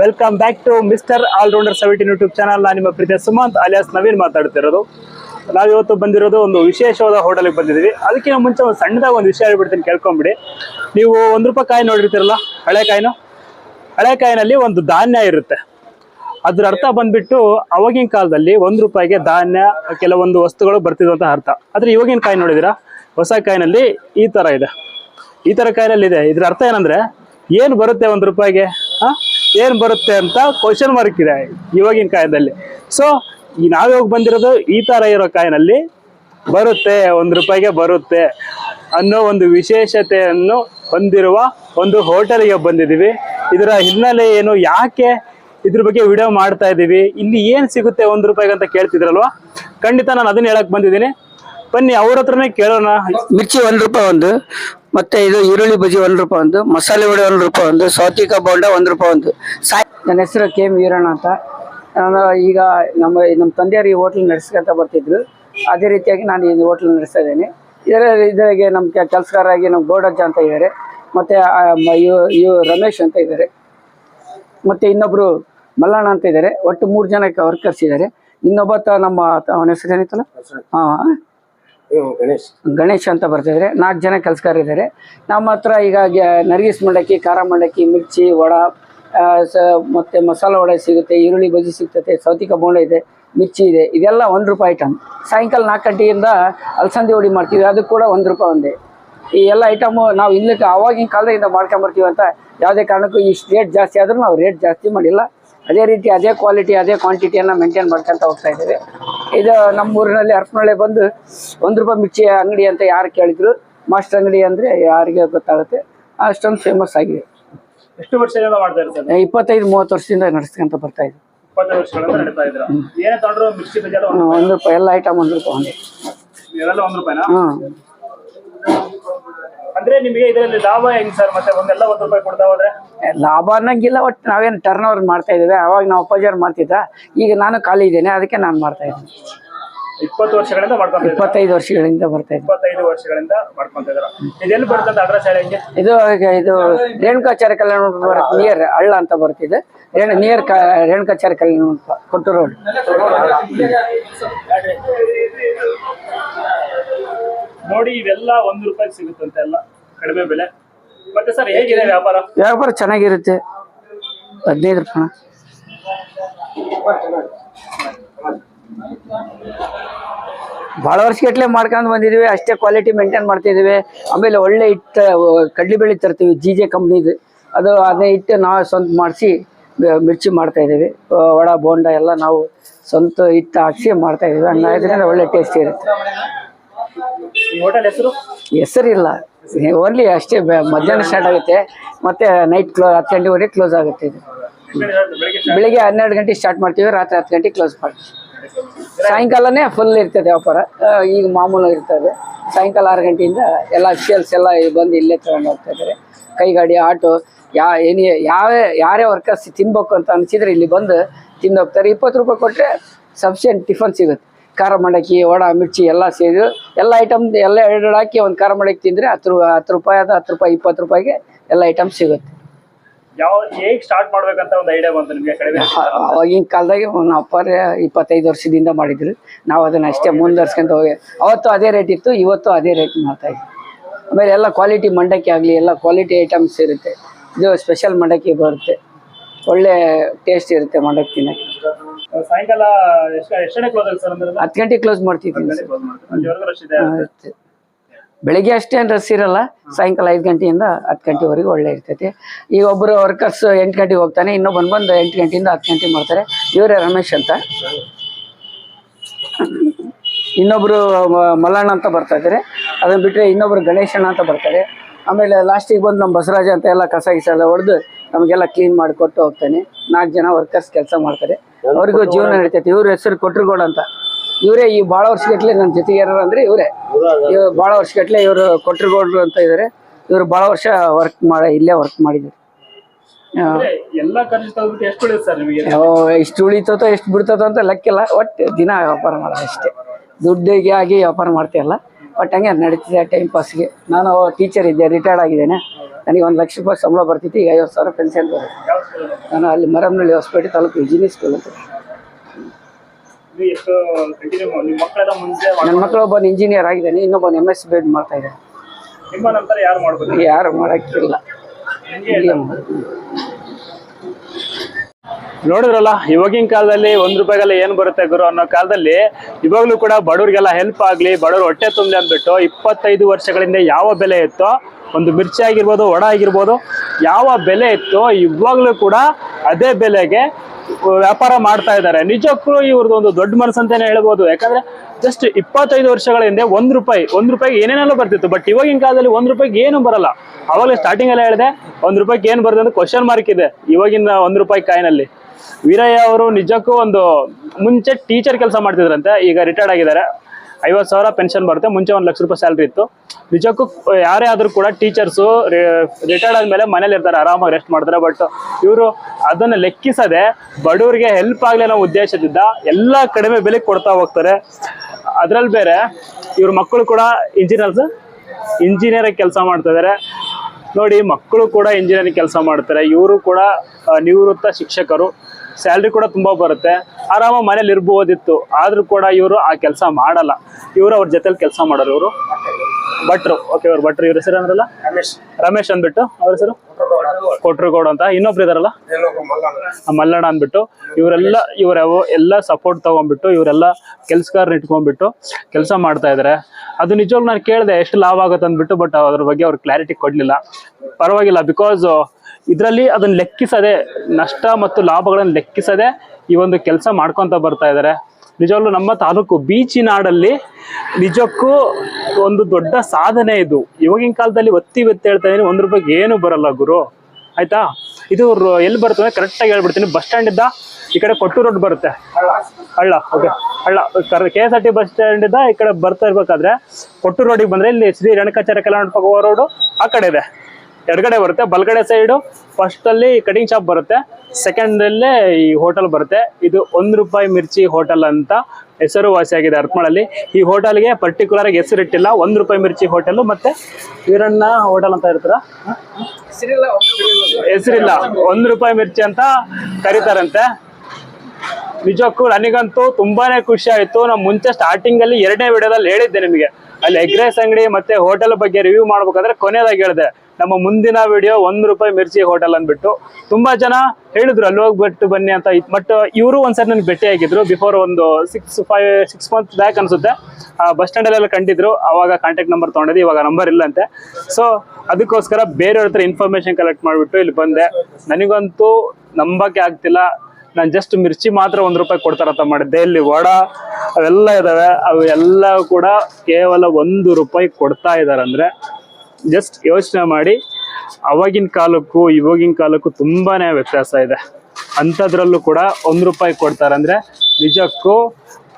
Welcome back to mister allrounder seventeen YouTube channel ನಾನು ನಿಮ್ಮ ಪ್ರೀತಿಯ ಸುಮಂತ್, ಅಲಿಯಾಸ್ ನವೀನ್ ಮಾತಾಡ್ತಿರೋದು. ನಾವಿವತ್ತು ಬಂದಿರೋದು ಒಂದು ವಿಶೇಷವಾದ ಹೋಟೆಲ್ಗೆ ಬಂದಿದ್ದೀವಿ. ಅದಕ್ಕಿಂತ ಮುಂಚೆ ಒಂದು ಸಣ್ಣದಾಗ ಒಂದು ವಿಷಯ ಹೇಳ್ಬಿಡ್ತೀನಿ, ಕೇಳ್ಕೊಂಬಿಡಿ. ನೀವು ಒಂದು ರೂಪಾಯಿ ಕಾಯಿ ನೋಡಿರ್ತೀರಲ್ಲ, ಹಳೆ ಕಾಯಿನು? ಹಳೆ ಕಾಯಿನಲ್ಲಿ ಒಂದು ಧಾನ್ಯ ಇರುತ್ತೆ. ಅದ್ರ ಅರ್ಥ ಬಂದ್ಬಿಟ್ಟು ಅವಾಗಿನ ಕಾಲದಲ್ಲಿ ಒಂದು ರೂಪಾಯಿಗೆ ಧಾನ್ಯ, ಕೆಲವೊಂದು ವಸ್ತುಗಳು ಬರ್ತಿದ್ವು ಅಂತ ಅರ್ಥ. ಆದರೆ ಇವಾಗಿನ ಕಾಯಿ ನೋಡಿದಿರಾ? ಹೊಸ ಕಾಯಿನಲ್ಲಿ ಈ ಥರ ಇದೆ. ಈ ಥರ ಕಾಯಿನಲ್ಲಿ ಇದೆ ಇದ್ರ ಅರ್ಥ ಏನಂದರೆ, ಏನು ಬರುತ್ತೆ ಒಂದು ರೂಪಾಯಿಗೆ? ಆ? ಏನ್ ಬರುತ್ತೆ ಅಂತ ಕ್ವಶನ್ ಮಾರ್ಕ್ ಇದೆ ಇವಾಗಿನ ಕಾಯದಲ್ಲಿ. ಸೊ ಈ ಬಂದಿರೋದು? ಈ ತರ ಇರೋ ಕಾಯಿನಲ್ಲಿ ಬರುತ್ತೆ, ಒಂದು ರೂಪಾಯಿಗೆ ಬರುತ್ತೆ ಅನ್ನೋ ಒಂದು ವಿಶೇಷತೆಯನ್ನು ಹೊಂದಿರುವ ಒಂದು ಹೋಟೆಲ್ಗೆ ಬಂದಿದ್ದೀವಿ. ಇದರ ಹಿನ್ನೆಲೆ ಏನು, ಯಾಕೆ ಇದ್ರ ಬಗ್ಗೆ ವಿಡಿಯೋ ಮಾಡ್ತಾ ಇದ್ದೀವಿ, ಇಲ್ಲಿ ಏನು ಸಿಗುತ್ತೆ ಒಂದು ರೂಪಾಯಿಗೆ ಅಂತ ಕೇಳ್ತಿದ್ರಲ್ವಾ? ಖಂಡಿತ ನಾನು ಅದನ್ನ ಹೇಳಕ್ ಬಂದಿದ್ದೀನಿ. ಬನ್ನಿ ಅವ್ರ ಹತ್ರನೇ ಕೇಳೋಣ. ಮಿರ್ಚಿ ಒಂದ್ ರೂಪಾಯಿ ಒಂದು ಮತ್ತೆ ಇದು ಈರುಳ್ಳಿ ಬಜ್ಜಿ ಒಂದ್ ರೂಪಾಯಿ ಒಂದು ಮಸಾಲೆ ವಡೆ ಒಂದ್ ರೂಪಾಯಿ ಒಂದು ಸೌತಿಕ ಬೋಂಡ ಒಂದ್ ರೂಪಾಯಿ ಒಂದು. ಸಾಯ್ ನನ್ನ ಹೆಸರು ಕೆ ಎಂ ವೀರಣ್ಣ ಅಂತ. ನಾನು ಈಗ ನಮ್ಮ ನಮ್ಮ ತಂದೆಯವರು ಈ ಹೋಟ್ಲ್ ನಡೆಸ್ಕೊಂತ ಬರ್ತಿದ್ರು. ಅದೇ ರೀತಿಯಾಗಿ ನಾನು ಈ ಹೋಟ್ಲ್ ನಡೆಸ್ತಾ ಇದ್ದೇನೆ. ಇದರ ಇದರಿಗೆ ನಮ್ಮ ಕೆಲಸಗಾರಾಗಿ ನಮ್ಮ ಗೌಡಜ್ಜ ಅಂತ ಇದ್ದಾರೆ. ಮತ್ತೆ ಇವ್- ರಮೇಶ್ ಅಂತ ಇದ್ದಾರೆ. ಮತ್ತೆ ಇನ್ನೊಬ್ರು ಮಲ್ಲಣ್ಣ ಅಂತ ಇದ್ದಾರೆ. ಒಟ್ಟು ಮೂರು ಜನಕ್ಕೆ ವರ್ಕರ್ಸ್ ಇದ್ದಾರೆ ಇನ್ನೊಬ್ಬ ನಮ್ಮ ಅವನ ಹೆಸರು ಏನಿತ್ತಲ್ಲ? ಹಾ ಗಣೇಶ್. ಅಂತ ಬರ್ತಿದ್ರೆ ನಾಲ್ಕು ಜನ ಕೆಲಸಗಾರ ಇದ್ದಾರೆ ನಮ್ಮ ಹತ್ರ ಈಗ ನರ್ಗಿಸ್ ಮಂಡಕ್ಕಿ, ಖಾರ ಮಂಡಕ್ಕಿ, ಮಿರ್ಚಿ, ವಡ ಮತ್ತೆ ಮಸಾಲ ವಡೆ ಸಿಗುತ್ತೆ, ಈರುಳ್ಳಿ ಬಜ್ಜಿ ಸಿಗ್ತದೆ, ಸೌತಿಕ ಬೋಂಡ ಇದೆ, ಮಿರ್ಚಿ ಇದೆ, ಇದೆಲ್ಲ ಒಂದು ರೂಪಾಯಿ ಐಟಮ್ ಸಾಯಂಕಾಲ ನಾಲ್ಕು ಗಂಟೆಯಿಂದ ಅಲಸಂದಿ ಹುಡಿ ಮಾಡ್ತೀವಿ. ಅದು ಕೂಡ ಒಂದು ರೂಪಾಯಿ ಒಂದೇ. ಈ ಎಲ್ಲ ಐಟಮು ನಾವು ಇಲ್ಲಕ್ಕೆ ಆವಾಗಿನ ಕಾಲದಿಂದ ಮಾಡ್ಕೊಂಬರ್ತೀವಿ ಅಂತ ಯಾವುದೇ ಕಾರಣಕ್ಕೂ ಇಷ್ಟು ರೇಟ್ ಜಾಸ್ತಿ ಆದರೂ ನಾವು ರೇಟ್ ಜಾಸ್ತಿ ಮಾಡಿಲ್ಲ. ಅದೇ ರೀತಿ ಅದೇ ಕ್ವಾಲಿಟಿ ಅದೇ ಕ್ವಾಂಟಿಟಿಯನ್ನು ಮೇಂಟೈನ್ ಮಾಡ್ಕೊಂತ ಹೋಗ್ತಾ ಇದ್ದೇವೆ. ಇದು ನಮ್ಮ ಊರಿನಲ್ಲಿ ಹರಪನಹಳ್ಳಿ ಬಂದು ಒಂದು ರೂಪಾಯಿ ಮಿರ್ಚಿ ಅಂಗಡಿ ಅಂತ ಯಾರು ಕೇಳಿದ್ರು ಮಾಸ್ಟರ್ ಅಂಗಡಿ ಅಂದರೆ ಯಾರಿಗೆ ಗೊತ್ತಾಗುತ್ತೆ ಅಷ್ಟೊಂದು ಫೇಮಸ್ ಆಗಿದೆ. ಎಷ್ಟು ವರ್ಷದಿಂದ ಮಾಡ್ತಾ ಇರ್ತಾರೆ ಇಪ್ಪತ್ತೈದು ಮೂವತ್ತು ವರ್ಷದಿಂದ ನಡೆಸ್ಕೊಂತ ಬರ್ತಾ ಇದೆ ಇಪ್ಪತ್ತೈದು ವರ್ಷಗಳಿಂದ ನಡೀತಾ ಇದ್ರ ಏನೇ ತಗೊಂಡ್ರು ಮಿರ್ಚಿ ಬಜ್ಜಿ ಎಲ್ಲ ಒಂದು- ಒಂದು ರೂಪಾಯಿ ಎಲ್ಲ ಐಟಮ್ ಒಂದು ರೂಪಾಯಿ ಒಂದೇ. ಇವೆಲ್ಲ ಒಂದು ರೂಪಾಯಿನಾ? ಹಾಂ ಅಂದ್ರೆ ನಿಮಗೆ ಇದರಲ್ಲಿ ಲಾಭ ಹೆಂಗ್ ಸರ್? ಮತ್ತೆ ಒಂದೆಲ್ಲ ಒಂದ್ ರೂಪಾಯಿ ಕೊಡ್ತಾ ಹೋದ್ರೆ? ಲಾಭ ಅನ್ನಂಗಿಲ್ಲ ಒಟ್ಟು ನಾವೇನು ಟರ್ನ್ ಓವರ್ ಮಾಡ್ತಾ ಇದ್ದೇವೆ. ಅವಾಗ ನಾವು ಅಪ್ಪಾಜಿಯವ್ರು ಮಾಡ್ತಿದ್ದ ಈಗ ನಾನು ಖಾಲಿ ಇದ್ದೇನೆ ಅದಕ್ಕೆ ನಾನು ಮಾಡ್ತಾ ಇದ್ದೀನಿ. ಇಪ್ಪತ್ತು ವರ್ಷಗಳಿಂದ ಮಾಡ್ಕೊಂಡು? ಇಪ್ಪತ್ತೈದು ವರ್ಷಗಳಿಂದ ಬರ್ತಾ ಇದ್ದೀನಿ. ಇಪ್ಪತ್ತೈದು ವರ್ಷಗಳಿಂದ ಮಾಡ್ಕೊಂತ ಇದ್ರ ಇದೆಲ್ಲಿ ಬರ್ತಂತ ಅಡ್ರೆಸ್ ಹೇಳಿ ಹೆಂಗೆ? ಇದು ಇದು ರೇಣುಕಾಚಾರ್ಯ ಕಲ್ಯಾಣ ಬರುತ್ತೆ ನಿಯರ್ ಹಳ್ಳ ಅಂತ ಬರ್ತಿದೆ ರೇಣು ನಿಯರ್ ಕ ರೇಣುಕಾಚಾರ್ಯ ಕಲ್ಯಾಣ ಕೊಟ್ಟು ರೋಡ್. ನೋಡಿ ಇವೆಲ್ಲ ಒಂದು ರೂಪಾಯಿ ಸಿಗುತ್ತಂತೆ ಎಲ್ಲ ಕಡಿಮೆ ಬೆಲೆ. ಮತ್ತೆ ಸರ್ ಹೇಗಿದೆ ವ್ಯಾಪಾರ? ವ್ಯಾಪಾರ ಚೆನ್ನಾಗಿರುತ್ತೆ. ಹದಿನೈದು ರೂಪಾಯಿ ಭಾಳ ವರ್ಷಗಟ್ಲೆ ಮಾಡ್ಕೊಂಡು ಬಂದಿದ್ದೀವಿ ಅಷ್ಟೇ ಕ್ವಾಲಿಟಿ ಮೇಂಟೈನ್ ಮಾಡ್ತಿದ್ದೀವಿ. ಆಮೇಲೆ ಒಳ್ಳೆ ಹಿಟ್ಟು ಕಡ್ಲಿ ಬೇಳೆ ತರ್ತೀವಿ ಜಿ ಜೆ ಕಂಪ್ನಿದು ಅದು ಅದೇ ಹಿಟ್ಟು ನಾವು ಸ್ವಂತ ಮಾಡಿಸಿ ಮಿರ್ಚಿ ಮಾಡ್ತಾ ಇದ್ದೀವಿ. ವಡ ಬೋಂಡ ಎಲ್ಲ ನಾವು ಸ್ವಂತ ಹಿಟ್ಟು ಹಾಕ್ಸಿ ಮಾಡ್ತಾ ಇದ್ದೀವಿ. ಹಂಗಾದ್ರಿಂದ ಒಳ್ಳೆ ಟೇಸ್ಟ್ ಇರುತ್ತೆ. ಈ ಹೋಟೆಲ್ ಹೆಸರು? ಹೆಸರಿಲ್ಲ. ಓನ್ಲಿ ಅಷ್ಟೇ ಮಧ್ಯಾಹ್ನ ಸ್ಟಾರ್ಟ್ ಆಗುತ್ತೆ. ಮತ್ತೆ ನೈಟ್ ಕ್ಲೋ ಹತ್ತು ಗಂಟೆವರೆಗೆ ಕ್ಲೋಸ್ ಆಗುತ್ತೆ ಇದು. ಬೆಳಿಗ್ಗೆ ಹನ್ನೆರಡು ಗಂಟೆ ಸ್ಟಾರ್ಟ್ ಮಾಡ್ತೀವಿ, ರಾತ್ರಿ ಹತ್ತು ಗಂಟೆಗೆ ಕ್ಲೋಸ್ ಮಾಡ್ತೀವಿ. ಸಾಯಂಕಾಲನೇ ಫುಲ್ ಇರ್ತದೆ ವ್ಯಾಪಾರ. ಈಗ ಮಾಮೂಲು ಇರ್ತದೆ. ಸಾಯಂಕಾಲ ಆರು ಗಂಟೆಯಿಂದ ಎಲ್ಲ ಸೇಲ್ಸ್ ಎಲ್ಲ ಬಂದು ಇಲ್ಲೇ ತಗೊಂಡು ಹೋಗ್ತಾ ಇದ್ದಾರೆ. ಕೈ ಗಾಡಿ ಆಟೋ, ಯಾ, ಏನೇ, ಯಾವ, ಯಾರೇ ವರ್ಕರ್ಸ್ ತಿನ್ಬೇಕು ಅಂತ ಅನಿಸಿದ್ರೆ ಇಲ್ಲಿ ಬಂದು ತಿಂದು ಹೋಗ್ತಾರೆ. ಇಪ್ಪತ್ತು ರೂಪಾಯಿ ಕೊಟ್ಟರೆ ಸಫಿಷಿಯೆಂಟ್ ಟಿಫನ್ ಸಿಗುತ್ತೆ. ಖಾರ ಮಂಡಕ್ಕಿ ವಡ ಮಿರ್ಚಿ ಎಲ್ಲ ಸೇರಿ ಎಲ್ಲ ಐಟಮ್ ಎಲ್ಲ ಎರಡು ಹಾಕಿ ಒಂದು ಖಾರ ಮಂಡಕ್ಕಿ ತಿಂದರೆ ಹತ್ತು ಹತ್ತು ರೂಪಾಯಿ ಅದು ಹತ್ತು ರೂಪಾಯಿ ಇಪ್ಪತ್ತು ರೂಪಾಯಿಗೆ ಎಲ್ಲ ಐಟಮ್ ಸಿಗುತ್ತೆ. ಯಾವ ಹೇಗೆ ಸ್ಟಾರ್ಟ್ ಮಾಡ್ಬೇಕಂತ ಒಂದು ಐಡಿಯಾ ಬಂತು ನಿಮ್ಗೆ ಕಡಿಮೆ ಅವಾಗಿನ ಕಾಲದಾಗೆ ನಮ್ಮ ಅಪ್ಪರೇ ಇಪ್ಪತ್ತೈದು ವರ್ಷದಿಂದ ಮಾಡಿದ್ರು. ನಾವು ಅದನ್ನ ಅಷ್ಟೇ ಮುಂದುವರ್ಸ್ಕೊಂತ ಹೋಗಿ ಅವತ್ತು ಅದೇ ರೇಟ್ ಇತ್ತು ಇವತ್ತು ಅದೇ ರೇಟ್ ಮಾಡ್ತಾ ಇದ್ವಿ ಆಮೇಲೆ ಎಲ್ಲ ಕ್ವಾಲಿಟಿ ಮಂಡಕ್ಕಿ ಆಗಲಿ ಎಲ್ಲ ಕ್ವಾಲಿಟಿ ಐಟಮ್ಸ್ ಇರುತ್ತೆ. ಇದು ಸ್ಪೆಷಲ್ ಮಂಡಕ್ಕಿ ಬರುತ್ತೆ. ಒಳ್ಳೆ ಟೇಸ್ಟ್ ಇರುತ್ತೆ ಮಂಡಕ್ಕಿ ತಿನ್ನಕ್ಕೆ. ಸಾಯಂಕಾಲ ಎಷ್ಟು ಎಷ್ಟನೇ ಕ್ಲೋಸ್ ಸರ್ ಅಂದ್ರೆ ಹತ್ತು ಗಂಟೆಗೆ ಕ್ಲೋಸ್ ಮಾಡ್ತಿದ್ದೀನಿ ಸರ್ ಇದೆ. ಬೆಳಿಗ್ಗೆ ಅಷ್ಟೇ ರಸ್ ಇರಲ್ಲ. ಸಾಯಂಕಾಲ ಐದು ಗಂಟೆಯಿಂದ ಹತ್ತು ಗಂಟೆವರೆಗೂ ಒಳ್ಳೆ ಇರ್ತೈತೆ. ಈಗ ಒಬ್ಬರು ವರ್ಕರ್ಸ್ ಎಂಟು ಗಂಟೆಗೆ ಹೋಗ್ತಾನೆ ಇನ್ನೊಬ್ಬ ಬಂದು ಎಂಟು ಗಂಟೆಯಿಂದ ಹತ್ತು ಗಂಟೆ ಮಾಡ್ತಾರೆ. ಇವರೇ ರಮೇಶ್ ಅಂತ. ಇನ್ನೊಬ್ಬರು ಮಲ್ಲಣ್ಣ ಅಂತ ಬರ್ತಾ ಇದ್ದಾರೆ ಅದನ್ನು ಬಿಟ್ಟರೆ ಇನ್ನೊಬ್ಬರು ಗಣೇಶಣ್ಣ ಅಂತ ಬರ್ತಾರೆ ಆಮೇಲೆ ಲಾಸ್ಟಿಗೆ ಬಂದು ನಮ್ಮ ಬಸವರಾಜ ಅಂತ ಎಲ್ಲ ಕಸ ಗಿಸ ಎಲ್ಲ ಹೊಡೆದು ನಮಗೆಲ್ಲ ಕ್ಲೀನ್ ಮಾಡಿಕೊಟ್ಟು ಹೋಗ್ತಾನೆ. ನಾಲ್ಕು ಜನ ವರ್ಕರ್ಸ್ ಕೆಲಸ ಮಾಡ್ತಾರೆ. ಅವ್ರಿಗೂ ಜೀವನ ನಡೀತೈತಿ. ಇವ್ರ ಹೆಸರು ಕೊಟ್ರುಗೌಡ ಅಂತ. ಇವರೇ ಈ ಭಾಳ ವರ್ಷಗಟ್ಲೆ ನನ್ನ ಜೊತೆಗೆ ಯಾರು ಅಂದ್ರೆ ಇವರೇ. ಇವ್ರು ಭಾಳ ವರ್ಷಗಟ್ಲೆ ಇವರು ಕೊಟ್ರುಗೌಡ್ರು ಅಂತ ಇದ್ದಾರೆ ಇವರು ಭಾಳ ವರ್ಷ ವರ್ಕ್ ಮಾಡ ಇಲ್ಲೇ ವರ್ಕ್ ಮಾಡಿದ್ದಾರೆ. ಎಷ್ಟು ಉಳಿತತೋ ಎಷ್ಟು ಬಿಡ್ತತೋ ಅಂತ ಲೆಕ್ಕಿಲ್ಲ. ಒಟ್ಟು ದಿನ ವ್ಯಾಪಾರ ಮಾಡೋದು ಅಷ್ಟೇ. ದುಡ್ಡಿಗೆ ಆಗಿ ವ್ಯಾಪಾರ ಮಾಡ್ತೀಯಲ್ಲ ಬಟ್ ಹಂಗೆ ನಡೀತಿದೆ ಟೈಮ್ ಪಾಸ್ಗೆ ನಾನು ಟೀಚರ್ ಇದ್ದೆ ರಿಟೈರ್ಡ್ ಆಗಿದ್ದೇನೆ. ನನಗೆ ಒಂದು ಲಕ್ಷ ರೂಪಾಯಿ ಸಂಬಳ ಬರ್ತಿತ್ತು ಈಗ ಐವತ್ತು ಸಾವಿರ ಪೆನ್ಷನ್ ಬರುತ್ತೆ. ನಾನು ಅಲ್ಲಿ ಮರಮ್ನಳ್ಳಿ ಹೊಸಪೇಟೆ ತಾಲೂಕು ಇಂಜಿನಿಯರ್ ಸ್ಕೂಲ್ ಅಂತ ನನ್ನ ಮಕ್ಕಳು ಒಬ್ಬನು ಇಂಜಿನಿಯರ್ ಆಗಿದ್ದಾನೆ ಇನ್ನೊಬ್ಬನು ಎಂ ಎಸ್ ಬಿ ಎಡ್ ಮಾಡ್ತಾ ಇದ್ದಾನೆ. ಯಾರು ಮಾಡೋಕ್ಕಿಲ್ಲ. ನೋಡಿದ್ರಲ್ಲ, ಇವಾಗಿನ ಕಾಲದಲ್ಲಿ ಒಂದ್ ರೂಪಾಯಿಗೆಲ್ಲ ಏನ್ ಬರುತ್ತೆ ಗುರು ಅನ್ನೋ ಕಾಲದಲ್ಲಿ ಇವಾಗ್ಲೂ ಕೂಡ ಬಡವರಿಗೆಲ್ಲ ಹೆಲ್ಪ್ ಆಗ್ಲಿ, ಬಡವರು ಹೊಟ್ಟೆ ತುಂಬಲಿ ಅಂದ್ಬಿಟ್ಟು ಇಪ್ಪತ್ತೈದು ವರ್ಷಗಳಿಂದ ಯಾವ ಬೆಲೆ ಇತ್ತೋ, ಒಂದು ಮಿರ್ಚಿ ಆಗಿರ್ಬೋದು, ವಡ ಆಗಿರ್ಬೋದು, ಯಾವ ಬೆಲೆ ಇತ್ತೋ ಇವಾಗ್ಲೂ ಕೂಡ ಅದೇ ಬೆಲೆಗೆ ವ್ಯಾಪಾರ ಮಾಡ್ತಾ ಇದ್ದಾರೆ. ನಿಜಕ್ಕೂ ಇವ್ರದ್ದು ಒಂದು ದೊಡ್ಡ ಮನಸ್ಸು ಅಂತಾನೆ ಹೇಳ್ಬೋದು. ಯಾಕಂದ್ರೆ ಜಸ್ಟ್ ಇಪ್ಪತ್ತೈದು ವರ್ಷಗಳ ಹಿಂದೆ ಒಂದ್ ರೂಪಾಯಿ, ಒಂದ್ ರೂಪಾಯಿಗೆ ಏನೇನೆಲ್ಲ ಬರ್ತಿತ್ತು ಬಟ್ ಇವಾಗಿನ ಕಾಲದಲ್ಲಿ ಒಂದ್ ರೂಪಾಯಿಗೆ ಏನು ಬರಲ್ಲ. ಅವಾಗಲೇ ಸ್ಟಾರ್ಟಿಂಗ್ ಎಲ್ಲ ಹೇಳಿದೆ, ಒಂದ್ ರೂಪಾಯಿಗೆ ಏನ್ ಬರುತ್ತೆ ಅಂತ ಕ್ವಶನ್ ಮಾರ್ಕ್ ಇದೆ, ಇವಾಗಿನ ಒಂದ್ ರೂಪಾಯಿ ಕಾಯಿನಲ್ಲಿ. ವೀರಯ್ಯ ಅವರು ನಿಜಕ್ಕೂ ಒಂದು ಮುಂಚೆ ಟೀಚರ್ ಕೆಲಸ ಮಾಡ್ತಿದ್ರಂತೆ, ಈಗ ರಿಟೈರ್ಡ್ ಆಗಿದ್ದಾರೆ. ಐವತ್ತು ಸಾವಿರ ಪೆನ್ಷನ್ ಬರುತ್ತೆ, ಮುಂಚೆ ಒಂದು ಲಕ್ಷ ರೂಪಾಯಿ ಸ್ಯಾಲ್ರಿ ಇತ್ತು. ನಿಜಕ್ಕೂ ಯಾರೇ ಆದರೂ ಕೂಡ ಟೀಚರ್ಸು ರಿಟೈರ್ಡ್ ಆದಮೇಲೆ ಮನೇಲಿ ಇರ್ತಾರೆ, ಆರಾಮಾಗಿ ರೆಸ್ಟ್ ಮಾಡ್ತಾರೆ. ಬಟ್ ಇವರು ಅದನ್ನು ಲೆಕ್ಕಿಸದೆ ಬಡವರಿಗೆ ಹೆಲ್ಪ್ ಆಗಲಿ ಅನ್ನೋ ಉದ್ದೇಶದಿಂದ ಎಲ್ಲ ಕಡಿಮೆ ಬೆಲೆಗೆ ಕೊಡ್ತಾ ಹೋಗ್ತಾರೆ. ಅದರಲ್ಲಿ ಬೇರೆ ಇವ್ರ ಮಕ್ಕಳು ಕೂಡ ಇಂಜಿನಿಯರ್ಸ್ ಇಂಜಿನಿಯರ್ ಕೆಲಸ ಮಾಡ್ತಾ ಇದ್ದಾರೆ ನೋಡಿ ಮಕ್ಕಳು ಕೂಡ ಇಂಜಿನಿಯರಿಂಗ್ ಕೆಲಸ ಮಾಡ್ತಾರೆ. ಇವರು ಕೂಡ ನಿವೃತ್ತ ಶಿಕ್ಷಕರು. ಸ್ಯಾಲ್ರಿ ಕೂಡ ತುಂಬಾ ಬರುತ್ತೆ. ಆರಾಮ ಮನೇಲಿ ಇರ್ಬೋದಿತ್ತು. ಆದರೂ ಕೂಡ ಇವರು ಆ ಕೆಲಸ ಮಾಡಲ್ಲ. ಇವರು ಅವ್ರ ಜೊತೆಲಿ ಕೆಲಸ ಮಾಡೋರು ಇವರು. ಭಟ್ರು. ಓಕೆ ಇವ್ರು ಭಟ್ರು. ಇವ್ರ ಹೆಸರು ಅಂದ್ರಲ್ಲ ರಮೇಶ್. ಅಂದ್ಬಿಟ್ಟು. ಅವ್ರ ಹೆಸರು? ಕೊಟ್ರಗೌಡ ಅಂತ. ಇನ್ನೊಬ್ರು ಇದಾರಲ್ಲ? ಮಲ್ಲಣ್ಣ ಅಂದ್ಬಿಟ್ಟು. ಇವರೆಲ್ಲ ಇವರ ಎಲ್ಲ ಸಪೋರ್ಟ್ ತಗೊಂಡ್ಬಿಟ್ಟು ಇವರೆಲ್ಲ ಕೆಲ್ಸಗಾರನ್ನ ಇಟ್ಕೊಂಡ್ಬಿಟ್ಟು ಕೆಲಸ ಮಾಡ್ತಾ ಇದ್ದಾರೆ ಅದು ನಿಜವಾಗ್ಲೂ ನಾನು ಕೇಳಿದೆ ಎಷ್ಟು ಲಾಭ ಆಗುತ್ತೆ ಅಂದ್ಬಿಟ್ಟು ಬಟ್ ಅದ್ರ ಬಗ್ಗೆ ಅವ್ರು ಕ್ಲಾರಿಟಿ ಕೊಡ್ಲಿಲ್ಲ. ಪರವಾಗಿಲ್ಲ ಬಿಕಾಸ್ ಇದರಲ್ಲಿ ಅದನ್ನ ಲೆಕ್ಕಿಸದೆ ನಷ್ಟ ಮತ್ತು ಲಾಭಗಳನ್ನು ಲೆಕ್ಕಿಸದೆ ಈ ಒಂದು ಕೆಲಸ ಮಾಡ್ಕೊಂತ ಬರ್ತಾ ಇದ್ದಾರೆ ನಿಜವಾಗ್ಲೂ ನಮ್ಮ ತಾಲೂಕು ಬೀಚಿನಾಡಲ್ಲಿ ನಿಜಕ್ಕೂ ಒಂದು ದೊಡ್ಡ ಸಾಧನೆ ಇದು. ಇವಾಗಿನ ಕಾಲದಲ್ಲಿ ಒತ್ತಿ ಒತ್ತಿ ಹೇಳ್ತಾ ಇದ್ದೀನಿ ಒಂದು ರೂಪಾಯಿಗೆ ಏನು ಬರಲ್ಲ ಗುರು. ಆಯ್ತಾ? ಇದು ಎಲ್ಲಿ ಬರ್ತದೆ? ಕರೆಕ್ಟಾಗಿ ಹೇಳ್ಬಿಡ್ತೀನಿ. ಬಸ್ ಸ್ಟ್ಯಾಂಡ್ ಇದ್ದ ಈ ಕಡೆ ಕೊಟ್ಟು ರೋಡ್ ಬರುತ್ತೆ. ಹಳ್ಳ ಓಕೆ ಹಳ್ಳ K S R T bus stand ಇದ್ದ ಈ ಕಡೆ ಬರ್ತಾ ಇರ್ಬೇಕಾದ್ರೆ ಕೊಟ್ಟು ರೋಡಿಗೆ ಬಂದ್ರೆ ಇಲ್ಲಿ ಶ್ರೀ ರೇಣುಕಾಚಾರ್ಯ ಕಲ್ಯಾಣ ಹೋಗೋ ರೋಡು ಆ ಕಡೆ ಇದೆ. ಎಡಗಡೆ ಬರುತ್ತೆ. ಬಲಗಡೆ ಸೈಡು ಫಸ್ಟ್ ಅಲ್ಲಿ ಕಟಿಂಗ್ ಶಾಪ್ ಬರುತ್ತೆ. ಸೆಕೆಂಡ್ ಅಲ್ಲೇ ಈ ಹೋಟೆಲ್ ಬರುತ್ತೆ. ಇದು ಒಂದು ರೂಪಾಯಿ ಮಿರ್ಚಿ ಹೋಟೆಲ್ ಅಂತ ಹೆಸರುವಾಸಿಯಾಗಿದೆ ಅರ್ಪಣಲ್ಲಿ ಈ ಹೋಟೆಲ್ಗೆ ಪರ್ಟಿಕ್ಯುಲರ್ ಆಗಿ ಹೆಸರಿಟ್ಟಿಲ್ಲ ಒಂದು ರೂಪಾಯಿ ಮಿರ್ಚಿ ಹೋಟೆಲ್ ಮತ್ತೆ ವೀರಣ್ಣ ಹೋಟೆಲ್ ಅಂತ ಇರ್ತಾರ. ಹೆಸರಿಲ್ಲ. ಒಂದು ರೂಪಾಯಿ ಮಿರ್ಚಿ ಅಂತ ಕರೀತಾರಂತೆ. ನಿಜಕ್ಕೂ ನನಗಂತೂ ತುಂಬಾನೇ ಖುಷಿ ಆಯ್ತು. ನಾವು ಮುಂಚೆ ಸ್ಟಾರ್ಟಿಂಗ್ ಅಲ್ಲಿ ಎರಡನೇ ವಿಡಿಯೋದಲ್ಲಿ ಹೇಳಿದ್ದೆ ನಿಮಗೆ. ಅಲ್ಲಿ ಎಗ್ ರೈಸ್ ಅಂಗಡಿ ಮತ್ತೆ ಹೋಟೆಲ್ ಬಗ್ಗೆ ರಿವ್ಯೂ ಮಾಡ್ಬೇಕಂದ್ರೆ ಕೊನೆಯದಾಗಿ ಹೇಳಿದೆ. ನಮ್ಮ ಮುಂದಿನ ವಿಡಿಯೋ ಒಂದ್ ರೂಪಾಯಿ ಮಿರ್ಚಿ ಹೋಟೆಲ್ ಅಂದ್ಬಿಟ್ಟು ತುಂಬಾ ಜನ ಹೇಳಿದ್ರು ಅಲ್ಲಿ ಹೋಗ್ಬಿಟ್ಟು ಬನ್ನಿ ಅಂತ. ಬಟ್ ಇವರು ಒಂದ್ಸರಿ ನನಗೆ ಭೇಟಿ ಆಗಿದ್ರು ಬಿಫೋರ್ ಒಂದು six five six month back ಅನ್ಸುತ್ತೆ. ಬಸ್ ಸ್ಟ್ಯಾಂಡ್ ಅಲ್ಲೆಲ್ಲ ಕಂಡಿದ್ರು. ಅವಾಗ ಕಾಂಟ್ಯಾಕ್ಟ್ ನಂಬರ್ ತೊಗೊಂಡಿದ್ದೆ ಇವಾಗ ನಂಬರ್ ಇಲ್ಲಂತೆ ಸೊ ಅದಕ್ಕೋಸ್ಕರ ಬೇರೆಯವ್ರ ಹತ್ರ ಇನ್ಫಾರ್ಮೇಶನ್ ಕಲೆಕ್ಟ್ ಮಾಡಿಬಿಟ್ಟು ಇಲ್ಲಿ ಬಂದೆ. ನನಗಂತೂ ನಂಬಕ್ಕೆ ಆಗ್ತಿಲ್ಲ. ನಾನು ಜಸ್ಟ್ ಮಿರ್ಚಿ ಮಾತ್ರ ಒಂದು ರೂಪಾಯಿ ಕೊಡ್ತಾರಂತ ಮಾಡಿದ್ದೆ. ಇಲ್ಲಿ ವಡ ಅವೆಲ್ಲ ಇದಾವೆ. ಅವೆಲ್ಲ ಕೂಡ ಕೇವಲ ಒಂದು ರೂಪಾಯಿ ಕೊಡ್ತಾ ಇದ್ದಾರೆ ಅಂದ್ರೆ ಜಸ್ಟ್ ಯೋಚನೆ ಮಾಡಿ, ಅವಾಗಿನ ಕಾಲಕ್ಕೂ, ಇವಾಗಿನ ಕಾಲಕ್ಕೂ ತುಂಬಾ ವ್ಯತ್ಯಾಸ ಇದೆ. ಅಂಥದ್ರಲ್ಲೂ ಕೂಡ ಒಂದು ರೂಪಾಯಿ ಕೊಡ್ತಾರೆ ಅಂದ್ರೆ ನಿಜಕ್ಕೂ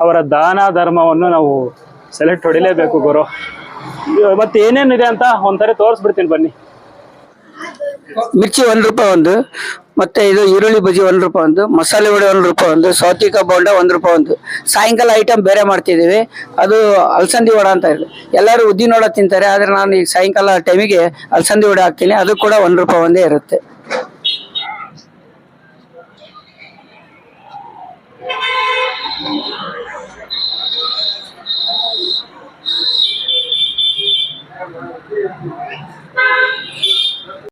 ಅವರ ದಾನ ಧರ್ಮವನ್ನು ನಾವು ಸೆಲೆಕ್ಟ್ ಹೊಡಿಲೇಬೇಕು ಗುರು. ಮತ್ತೆ ಏನೇನಿದೆ ಅಂತ ಒಂಥರ ತೋರಿಸ್ಬಿಡ್ತೀನಿ ಬನ್ನಿ. ಮಿರ್ಚಿ ಒಂದು ರೂಪಾಯಿ ಒಂದು, ಮತ್ತೆ ಇದು ಈರುಳ್ಳಿ ಬಜ್ಜಿ ಒಂದು ರೂಪಾಯಿ ಒಂದು, ಮಸಾಲೆ ವಡೆ ಒಂದು ರೂಪಾಯಿ ಒಂದು, ಸೌತಿಕ ಬೋಂಡ ಒಂದು ರೂಪಾಯಿ ಒಂದು. ಸಾಯಂಕಾಲ ಐಟಮ್ ಬೇರೆ ಮಾಡ್ತಿದ್ದೀವಿ. ಅದು ಅಲಸಂದಿ ವಡ ಅಂತ ಇದೆ ಎಲ್ಲರೂ ಉದ್ದಿನ ವಡ ತಿಂತಾರೆ, ಆದರೆ ನಾನು ಈಗ ಸಾಯಂಕಾಲ ಟೈಮಿಗೆ ಅಲಸಂದಿ ವಡೆ ಹಾಕ್ತೀನಿ. ಅದು ಕೂಡ ಒಂದು ರೂಪಾಯಿ ಒಂದೇ ಇರುತ್ತೆ.